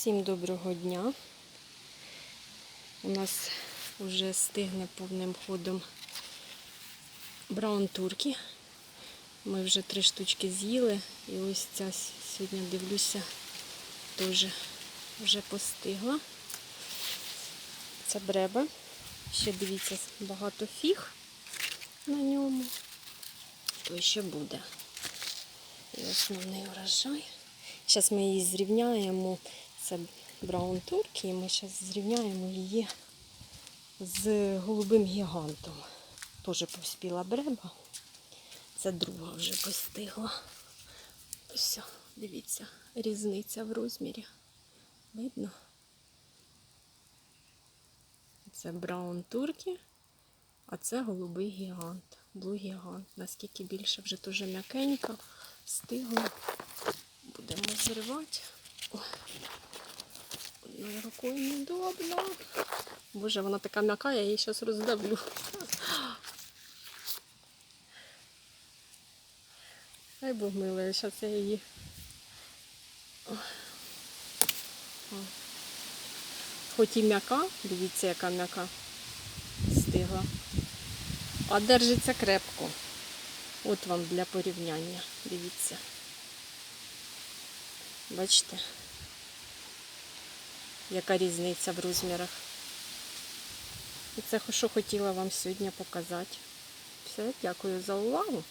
Всім доброго дня. У нас вже стигне повним ходом браун турки. Ми вже три штучки з'їли. І ось ця сьогодні дивлюся, теж вже постигла. Це бреба. Ще дивіться, багато фіг на ньому. То ще буде. І основний урожай. Зараз ми її зрівняємо. Це браун турки, і ми зараз зрівняємо її з голубим гігантом. Теж поспіла бреба. Це друга вже постигла. Ось, дивіться, різниця в розмірі. Видно? Це браун турки, а це голубий гігант. Блу гігант. Наскільки більше вже дуже м'якенька, стигла. Будемо зривати. Ой. Рукою неудобно. Боже, вона така м'яка, я її зараз роздавлю. Ай Бог милий, зараз я її. Хоч і м'яка, дивіться, яка м'яка стигла. А держиться крепко. От вам для порівняння. Дивіться. Бачите, яка різниця в розмірах. І це що хотіла вам сьогодні показати. Все, дякую за увагу.